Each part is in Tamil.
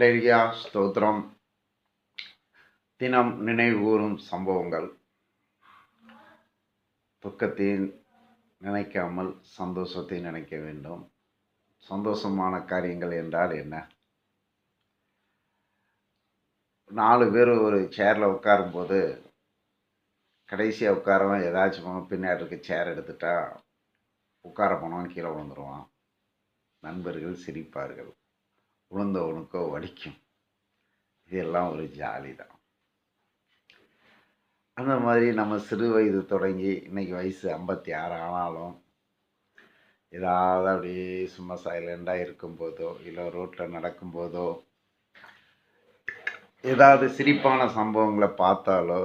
அலேரியா ஸ்தோத்திரம். தினம் நினைவுகூறும் சம்பவங்கள். துக்கத்தை நினைக்காமல் சந்தோஷத்தை நினைக்க வேண்டும். சந்தோஷமான காரியங்கள் என்றால் என்ன? நாலு பேர் ஒரு சேரில் உட்காரும்போது கடைசியாக உட்காரவன் ஏதாச்சும் பின்னாடி இருக்க சேர் எடுத்துட்டா உட்கார போனவன் கீழே விழுந்துருவான். நண்பர்கள் சிரிப்பார்கள். உணர்ந்தவனுக்கோ வலிக்கும் இதெல்லாம் ஒரு ஜாலி தான் அந்த மாதிரி நம்ம சிறு வயது தொடங்கி இன்னைக்கு வயசு ஐம்பத்தி ஆறு ஆனாலும் ஏதாவது அப்படியே சும்மா சைலண்டாக இருக்கும்போதோ இல்லை ரோட்டில் நடக்கும்போதோ ஏதாவது சிரிப்பான சம்பவங்களை பார்த்தாலோ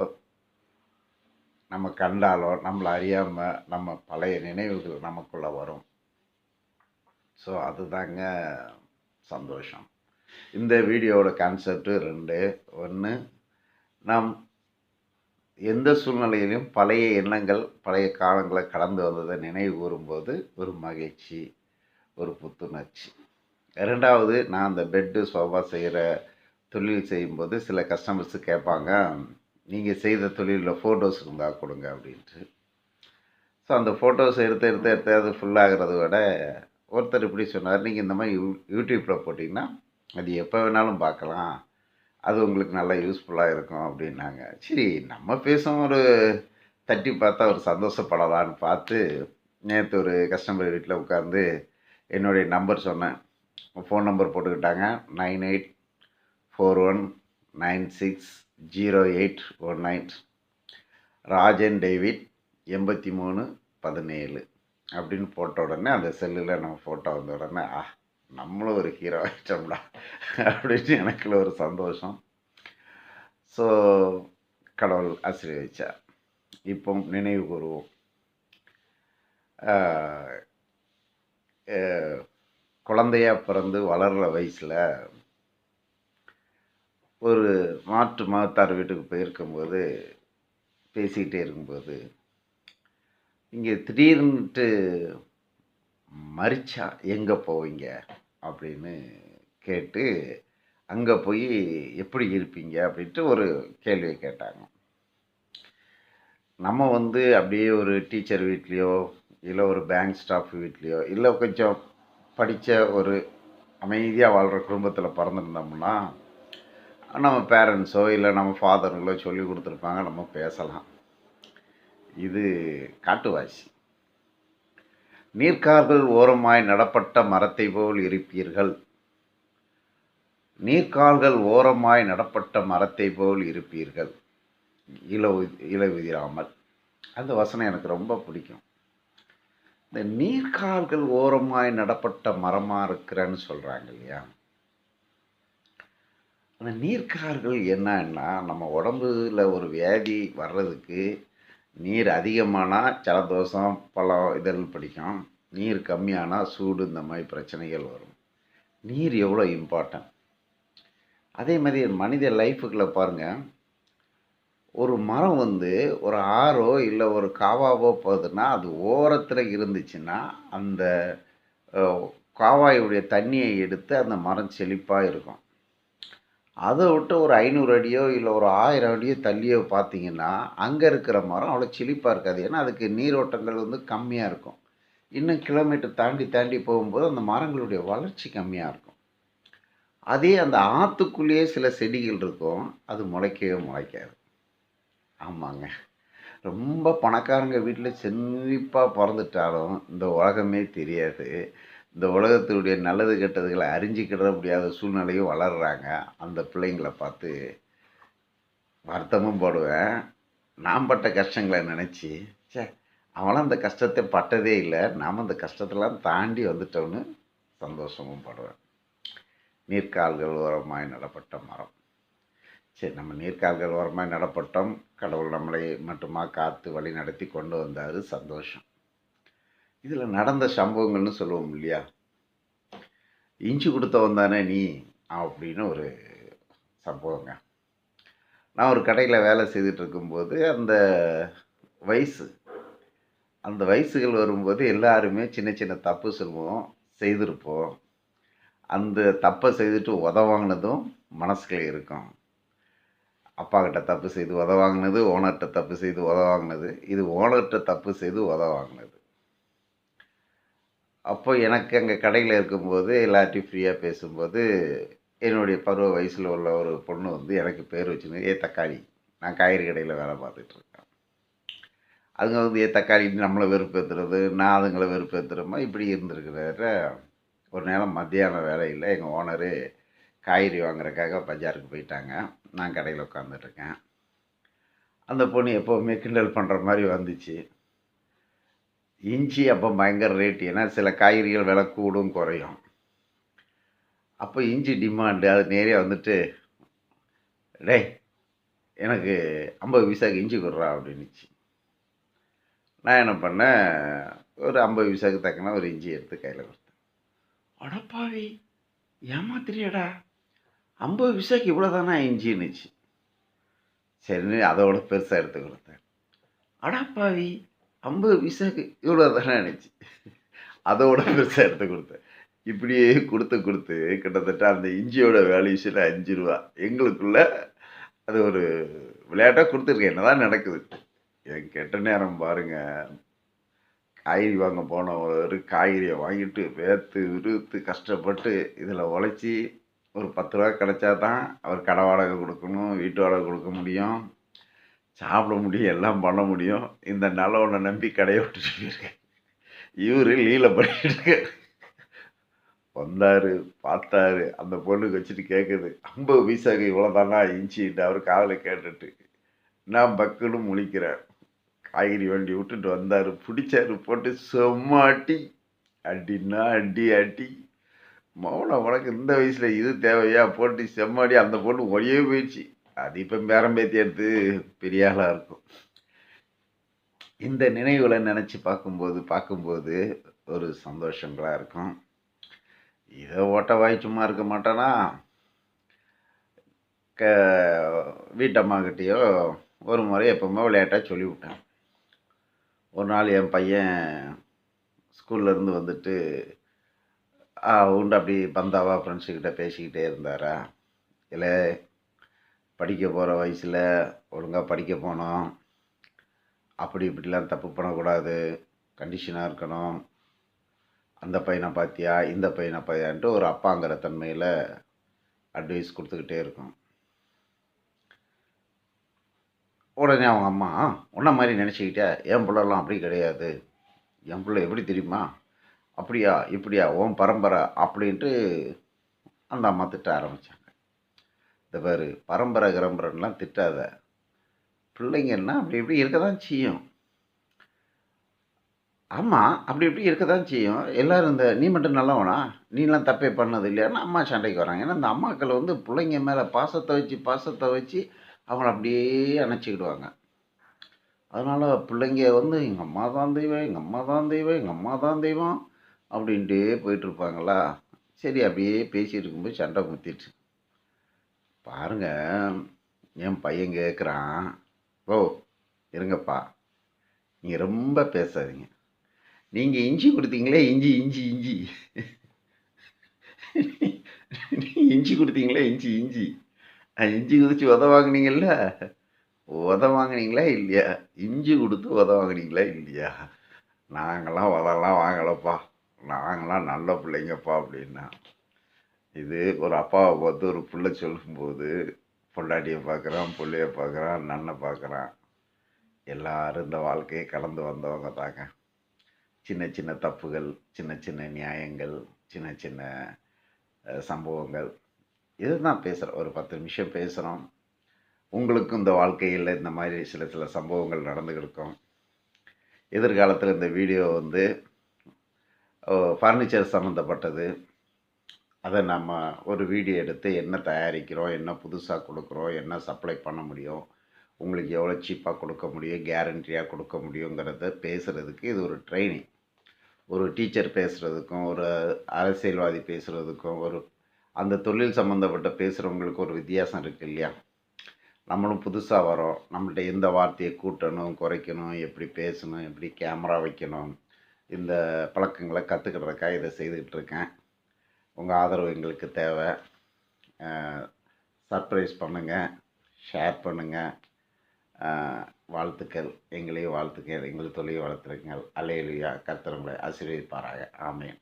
நம்ம கண்டாலோ நம்மளை அறியாமல் நம்ம பழைய நினைவுகள் நமக்குள்ளே வரும். ஸோ அதுதாங்க சந்தோஷம். இந்த வீடியோவோட கான்செப்ட் ரெண்டு. ஒன்று நாம் எந்த சூழ்நிலையிலும் பழைய எண்ணங்கள் பழைய காலங்களை கடந்து வந்ததை நினைவு கூறும்போது ஒரு மகிழ்ச்சி ஒரு புத்துணர்ச்சி. ரெண்டாவது நான் அந்த பெட்டு சோஃபா செய்கிற தொழில் செய்யும்போது சில கஸ்டமர்ஸு கேட்பாங்க நீங்கள் செய்த தொழிலில் ஃபோட்டோஸ் இருந்தால் கொடுங்க அப்படின்ட்டு. ஸோ அந்த ஃபோட்டோஸ் எடுத்து எடுத்து எடுத்து அது ஃபுல்லாகிறத விட ஒருத்தர் இப்படி சொன்னார் நீங்கள் இந்த மாதிரி யூ யூடியூப்பில் போட்டிங்கன்னா அது எப்போ வேணாலும் பார்க்கலாம். அது உங்களுக்கு நல்லா யூஸ்ஃபுல்லாக இருக்கும் அப்படின்னாங்க. சரி நம்ம பேசும் ஒரு தட்டி பார்த்தா ஒரு சந்தோஷப்படலான்னு பார்த்து நேற்று ஒரு கஸ்டமர் வீட்டில் உட்காந்து என்னுடைய நம்பர் சொன்னேன். Phone number போட்டுக்கிட்டாங்க. Nine eight four one nine six zero eight one nine. Rajan David எண்பத்தி மூணு பதினேழு. அப்படின்னு போட்ட உடனே அந்த செல்லில் நம்ம ஃபோட்டோ வந்த உடனே ஆ நம்மளும் ஒரு ஹீரோ ஆகிட்டோம்டா அப்படின்னு எனக்குள்ள ஒரு சந்தோஷம். ஸோ கடவுள் ஆசீர்வதிச்சார். இப்போ நினைவு கூறுவோம். குழந்தையா பிறந்து வளர்கிற வயசில் ஒரு மாற்று மதத்தார் வீட்டுக்கு போயிருக்கும்போது பேசிக்கிட்டே இருக்கும்போது இங்கே திடீர்னுட்டு மறிச்சா எங்கே போவீங்க? அப்படின்னு கேட்டு அங்கே போய் எப்படி இருப்பீங்க? அப்படின்ட்டு ஒரு கேள்வியை கேட்டாங்க. நம்ம வந்து அப்படியே ஒரு டீச்சர் வீட்லேயோ இல்லை ஒரு பேங்க் ஸ்டாஃப் வீட்லேயோ இல்லை கொஞ்சம் படித்த ஒரு அமைதியாக வாழ்கிற குடும்பத்தில் பிறந்திருந்தோம்னா நம்ம பேரண்ட்ஸோ இல்லை நம்ம ஃபாதருங்களோ சொல்லி கொடுத்துருப்பாங்க நம்ம பேசலாம். இது காட்டுவாசி. நீர்க்கார்கள் ஓரமாய் நடப்பட்ட மரத்தை போல் இருப்பீர்கள். நீர்க்கால்கள் ஓரமாய் நடப்பட்ட மரத்தை போல் இருப்பீர்கள். இளவு இளவுதிராமல். அந்த வசனம் எனக்கு ரொம்ப பிடிக்கும். இந்த நீர்க்கால்கள் ஓரமாய் நடப்பட்ட மரமாக இருக்கிறேன்னு சொல்கிறாங்க இல்லையா? அந்த நீர்க்கார்கள் என்னன்னா நம்ம உடம்புல ஒரு வியாதி வர்றதுக்கு நீர் அதிகமானால் ஜலதோஷம் பழம் இதெல்லாம் பிடிக்கும். நீர் கம்மியானால் சூடு இந்த மாதிரி பிரச்சனைகள் வரும். நீர் எவ்வளோ இம்பார்ட்டன்ட் அதே மாதிரி மனித லைஃபுக்குள்ளே பாருங்கள் ஒரு மரம் வந்து ஒரு ஆறோ இல்லை ஒரு காவாவோ போகுதுன்னா அது ஓரத்தில் இருந்துச்சுன்னா அந்த காவாயுடைய தண்ணியை எடுத்து அந்த மரம் செழிப்பாக இருக்கும். அதை விட்டு ஒரு ஐநூறு அடியோ இல்லை ஒரு ஆயிரம் அடியோ தள்ளியோ பார்த்தீங்கன்னா அங்கே இருக்கிற மரம் அவ்வளோ செழிப்பாக இருக்காது. ஏன்னா அதுக்கு நீரோட்டங்கள் வந்து கம்மியாக இருக்கும். இன்னும் கிலோமீட்டர் தாண்டி தாண்டி போகும்போது அந்த மரங்களுடைய வளர்ச்சி கம்மியாக இருக்கும். அதே அந்த ஆற்றுக்குள்ளேயே சில செடிகள் இருக்கும். அது முளைக்கவே முளைக்காது. ஆமாங்க. ரொம்ப பணக்காரங்க வீட்டில் செழிப்பாக பிறந்துட்டாலும் இந்த உலகமே தெரியாது. இந்த உலகத்தினுடைய நல்லது கெட்டதுகளை அறிஞ்சிக்கிட முடியாத சூழ்நிலையும் வளர்கிறாங்க அந்த பிள்ளைங்களை பார்த்து வருத்தமும் போடுவேன். நான் பட்ட கஷ்டங்களை நினச்சி சே அவனாம் அந்த கஷ்டத்தை பட்டதே இல்லை. நாம் அந்த கஷ்டத்தெல்லாம் தாண்டி வந்துட்டோன்னு சந்தோஷமும் படுவேன். நீர்க்கால்கள் ஓரமாய் நடப்பட்ட மரம். சரி நம்ம நீர்க்கால்கள் ஓரமாய் நடப்பட்டோம். கடவுள் நம்மளை மட்டுமா காத்து வழி நடத்தி கொண்டு வந்தார் சந்தோஷம். இதில் நடந்த சம்பவங்கள்னு சொல்லுவோம் இல்லையா? இஞ்சி கொடுத்தவன் தானே நீ? அப்படின்னு ஒரு சம்பவங்க. நான் ஒரு கடையில் வேலை செய்துட்டு இருக்கும்போது அந்த வயசு அந்த வயசுகள் வரும்போது எல்லாருமே சின்ன சின்ன தப்பு சொல்லுவோம் செய்திருப்போம். அந்த தப்பை செய்துட்டு உத வாங்கினதும் மனசுக்குள்ள இருக்கும். அப்பா கிட்ட தப்பு செய்து உத வாங்கினது ஓனர்கிட்ட தப்பு செய்து உத வாங்கினது இது ஓனர்கிட்ட தப்பு செய்து உத வாங்கினது. அப்போ எனக்கு அங்கே கடையில் இருக்கும்போது எல்லார்ட்டையும் ஃப்ரீயாக பேசும்போது என்னுடைய பருவ வயசில் உள்ள ஒரு பொண்ணு வந்து எனக்கு பேர் வச்சுன்னு ஏ தக்காளி நான் காய்கறி கடையில் வேலை பார்த்துட்ருக்கேன் அதுங்க வந்து ஏ தக்காளி நம்மளை வெறுப்பேற்றுறது நான் அதுங்களை வெறுப்பேற்றுறோமா இப்படி இருந்திருக்கிற ஒரு நேரம் மத்தியானம் வேலையில் எங்கள் ஓனரு காய்கறி வாங்குறதுக்காக பஜாருக்கு போயிட்டாங்க. நான் கடையில் உட்காந்துட்ருக்கேன் அந்த பொண்ணு எப்போவுமே கிண்டல் பண்ணுற மாதிரி வந்துச்சு. இஞ்சி அப்போ பயங்கர ரேட்டு ஏன்னா சில காய்கறிகள் விலை கூடும் குறையும். அப்போ இஞ்சி டிமாண்டு அது நேரே வந்துட்டு டேய் எனக்கு ஐம்பது பைசாக்கு இஞ்சி கொடுறா அப்படின்னுச்சு. நான் என்ன பண்ணேன் ஒரு ஐம்பது பைசாக்கு தக்கன ஒரு இஞ்சி எடுத்து கையில் கொடுத்தேன். அடப்பாவி ஏமாத்திரியாடா ஐம்பது பைசாக்கு இவ்வளோ தானே இஞ்சின்னுச்சு. சரின்னு அதோட பெருசாக எடுத்து கொடுத்தேன். அடப்பாவி ஐம்பது பைசாக்கு இவ்வளோ தானே நினச்சி அதோட பெருசாக எடுத்து கொடுத்தேன். இப்படியே கொடுத்து கொடுத்து கிட்டத்தட்ட அந்த இஞ்சியோட வேல்யூஸில் அஞ்சு ரூபா. எங்களுக்குள்ள அது ஒரு விளையாட்டாக கொடுத்துருக்கேன். என்னதான் நடக்குது? என் கெட்ட நேரம் பாருங்க. காய்கறி வாங்க போன ஒரு காய்கறியை வாங்கிட்டு வேர்த்து விறுத்து கஷ்டப்பட்டு இதில் உழைச்சி ஒரு பத்து ரூபா கிடைச்சா தான் அவர் கடை வாடகை கொடுக்கணும் வீட்டு வாடகை கொடுக்க முடியும். சாப்பிட முடியும் எல்லாம் பண்ண முடியும். இந்த நல்லவனை நம்பி கடையை விட்டுட்டு போயிருக்கேன். இவர் லீல பண்ணிட்டு இருக்காரு. வந்தார் பார்த்தாரு. அந்த பொண்ணுக்கு வச்சுட்டு கேட்குது ஐம்பது பைசாக்கு இவ்வளோ தானா? இஞ்சிட்டு அவர் காதில் கேட்டுட்டு நான் பக்குன்னு முழிக்கிறேன். காய்கறி வண்டி விட்டுட்டு வந்தார். பிடிச்சாரு போட்டு செம்மாட்டி அடின்னா அடி அடி. மௌனம் உனக்கு இந்த வயசில் இது தேவையா? போட்டு செம்மாடி அந்த பொண்ணு ஒரே போயிடுச்சு. அது இப்போ பேரம்பேத்தி எடுத்து பெரிய ஆளாக இருக்கும். இந்த நினைவுகளை நினச்சி பார்க்கும்போது பார்க்கும்போது ஒரு சந்தோஷங்களாக இருக்கும். இதை ஓட்ட வாய் சும்மா இருக்க மாட்டேன்னா க வீட்டம்மாக்கிட்டேயோ ஒரு முறை எப்போவுமே விளையாட்டாக சொல்லிவிட்டேன். ஒரு நாள் என் பையன் ஸ்கூல்லேருந்து வந்துட்டு உண்டு அப்படி பந்தாவா? ஃப்ரெண்ட்ஸுக்கிட்ட பேசிக்கிட்டே இருந்தாரா? இல்லை படிக்க போகிற வயசில் ஒழுங்காக படிக்க போனோம் அப்படி இப்படிலாம் தப்பு பண்ணக்கூடாது. கண்டிஷனாக இருக்கணும். அந்த பையனை பார்த்தியா இந்த பையனை பார்த்தியான்ட்டு ஒரு அப்பாங்கிற தன்மையில் அட்வைஸ் கொடுத்துக்கிட்டே இருக்கும். உடனே அவங்க அம்மா உன்ன மாதிரி நினச்சிக்கிட்டே என் பிள்ளைலாம் அப்படி கிடையாது. என் பிள்ளை எப்படி தெரியுமா? அப்படியா இப்படியா உன் பரம்பரை அப்படின்ட்டு அந்த அம்மா திட்ட ஆரம்பித்தாங்க இந்த பாரு பரம்பரை கிரம்பரன்லாம் திட்டாத. பிள்ளைங்கன்னா அப்படி இப்படி இருக்க தான் செய்யும். ஆமாம் அப்படி இப்படி இருக்க தான் செய்யும். எல்லோரும் இந்த நீ மட்டும் நல்லவனா? நீலாம் தப்பே பண்ணது இல்லையான்னு அம்மா சண்டைக்கு வராங்க. ஏன்னா இந்த அம்மாக்கள் வந்து பிள்ளைங்க மேலே பாசத்தை வச்சு பாசத்தை வச்சு அவங்கள அப்படியே அணைச்சிக்கிடுவாங்க. அதனால் பிள்ளைங்க வந்து எங்கள் அம்மா தான் தெய்வம் எங்கள் அம்மா தான் தெய்வம் எங்கள் அம்மா தான் தெய்வம் அப்படின்ட்டே போயிட்டுருப்பாங்களா சரி அப்படியே பேசிகிட்டு இருக்கும்போது சண்டை குத்திட்டு பாருங்க என் பையன் கேட்குறான் ஓ இருங்கப்பா. நீங்கள் ரொம்ப பேசாதீங்க. நீங்கள் இஞ்சி கொடுத்தீங்களே இஞ்சி இஞ்சி இஞ்சி. இஞ்சி கொடுத்தீங்களே இஞ்சி இஞ்சி. இஞ்சி குதிச்சு உத வாங்கினீங்கல்ல? உத வாங்குனீங்களா இல்லையா? இஞ்சி கொடுத்து உத வாங்குனீங்களா இல்லையா? நாங்களாம் உதெல்லாம் வாங்கலப்பா. நாங்களாம் நல்ல பிள்ளைங்கப்பா அப்படின்னா. இது ஒரு அப்பாவை பார்த்து ஒரு பிள்ளை சொல்லும்போது பொண்டாட்டியை பார்க்குறான் பிள்ளைய பார்க்குறான் நன்னை பார்க்குறான். எல்லாரும் இந்த வாழ்க்கையை கடந்து வந்தவங்க தாங்க. சின்ன சின்ன தப்புகள் சின்ன சின்ன நியாயங்கள் சின்ன சின்ன சம்பவங்கள். இது தான் பேசுகிறோம் ஒரு பத்து நிமிஷம் பேசுகிறோம் உங்களுக்கும் இந்த வாழ்க்கையில் இந்த மாதிரி சில சில சம்பவங்கள் நடந்துக்கிருக்கும் எதிர்காலத்தில் இந்த வீடியோ வந்து ஃபர்னிச்சர் சம்மந்தப்பட்டது அதை நம்ம ஒரு வீடியோ எடுத்து என்ன தயாரிக்கிறோம் என்ன புதுசாக கொடுக்குறோம் என்ன சப்ளை பண்ண முடியும் உங்களுக்கு எவ்வளோ சீப்பாக கொடுக்க முடியும் கேரண்டியாக கொடுக்க முடியுங்கிறத பேசுகிறதுக்கு இது ஒரு ட்ரைனிங் ஒரு டீச்சர் பேசுகிறதுக்கும் ஒரு அரசியல்வாதி பேசுகிறதுக்கும் ஒரு அந்த தொழில் சம்மந்தப்பட்ட பேசுகிறவங்களுக்கு ஒரு வித்தியாசம் இருக்குது இல்லையா? நம்மளும் புதுசாக வரோம் நம்மள்ட்ட எந்த வார்த்தையை கூட்டணும் குறைக்கணும் எப்படி பேசணும் எப்படி கேமரா வைக்கணும் இந்த பழக்கங்களை கற்றுக்கிறதுக்காக இதை செய்துக்கிட்டு இருக்கேன். உங்கள் ஆதரவு எங்களுக்கு தேவை. சர்ப்ரைஸ் பண்ணுங்கள் ஷேர் பண்ணுங்கள் வாழ்த்துக்கள். எங்களையும் வாழ்த்துக்கள் எங்கள் தொழில் வளர்த்துருங்கள். அலையலுயா கர்த்தர் ஆசீர்வதிப்பாராக. ஆமென்.